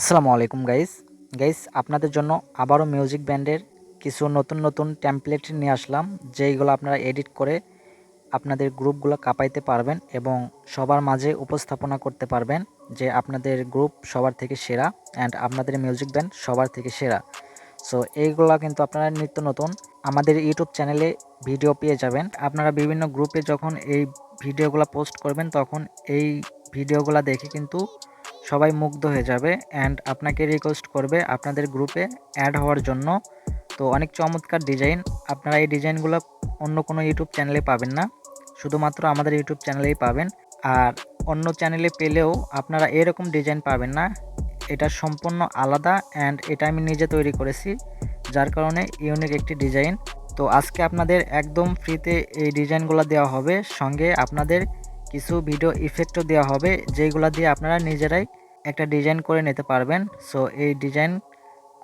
আসসালামু আলাইকুম guys guys আপনাদের জন্য আবারও মিউজিক ব্যান্ডের কিছু নতুন নতুন টেমপ্লেট নিয়ে আসলাম, যেইগুলো আপনারা এডিট করে আপনাদের গ্রুপগুলো কাঁপাইতে পারবেন এবং সবার মাঝে উপস্থাপনা করতে পারবেন যে আপনাদের গ্রুপ সবার থেকে সেরা অ্যান্ড আপনাদের মিউজিক ব্যান্ড সবার থেকে সেরা। সো এইগুলো কিন্তু আপনারা নিত্য নতুন। আমাদের ইউটিউব চ্যানেলে ভিডিও পেয়ে যাবেন। আপনারা বিভিন্ন গ্রুপে যখন এই ভিডিওগুলো পোস্ট করবেন, তখন এই ভিডিওগুলো দেখে কিন্তু সবাই মুগ্ধ হয়ে যাবে অ্যান্ড আপনাকে রিকোয়েস্ট করবে আপনাদের গ্রুপে অ্যাড হওয়ার জন্য। তো অনেক চমৎকার ডিজাইন আপনারা এই ডিজাইনগুলো অন্য কোনো ইউটিউব চ্যানেলে পাবেন না। শুধুমাত্র আমাদের ইউটিউব চ্যানেলেই পাবেন। আর অন্য চ্যানেলে পেলেও আপনারা এরকম ডিজাইন পাবেন না। এটা সম্পূর্ণ আলাদা অ্যান্ড এটা আমি নিজে তৈরি করেছি, যার কারণে ইউনিক একটি ডিজাইন তো আজকে আপনাদের একদম ফ্রিতে এই ডিজাইনগুলো দেওয়া হবে। সঙ্গে আপনাদের কিছু ভিডিও ইফেক্টও দেওয়া হবে যেগুলো দিয়ে আপনারা নিজেরাই একটা ডিজাইন করে নিতে পারবেন। সো এই ডিজাইন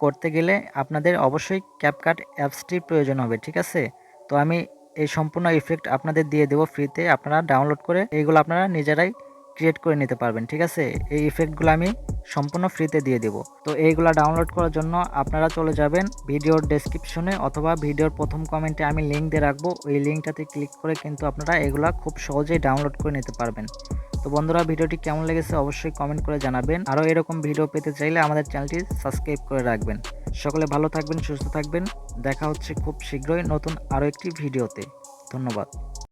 করতে গেলে আপনাদের অবশ্যই ক্যাপকাট অ্যাপসটির প্রয়োজন হবে, ঠিক আছে? তো আমি এই সম্পূর্ণ ইফেক্ট আপনাদের দিয়ে দেবো ফ্রিতে আপনারা ডাউনলোড করে এইগুলো আপনারা নিজেরাই ক্রিয়েট করে নিতে পারবেন, ঠিক আছে? এই ইফেক্টগুলো আমি সম্পূর্ণ ফ্রিতে দিয়ে দেবো। তো এইগুলো ডাউনলোড করার জন্য আপনারা চলে যাবেন ভিডিওর ডেসক্রিপশনে অথবা ভিডিওর প্রথম কমেন্টে আমি লিঙ্ক দিয়ে রাখব। ওই লিঙ্কটাতে ক্লিক করে কিন্তু আপনারা এগুলা খুব সহজেই ডাউনলোড করে নিতে পারবেন। তো বন্ধুরা, ভিডিওটি কেমন লেগেছে অবশ্যই কমেন্ট করে জানাবেন। আরও এরকম ভিডিও পেতে চাইলে আমাদের চ্যানেলটি সাবস্ক্রাইব করে রাখবেন। সকলে ভালো থাকবেন, সুস্থ থাকবেন। দেখা হচ্ছে খুব শীঘ্রই নতুন আরও একটি ভিডিওতে ধন্যবাদ।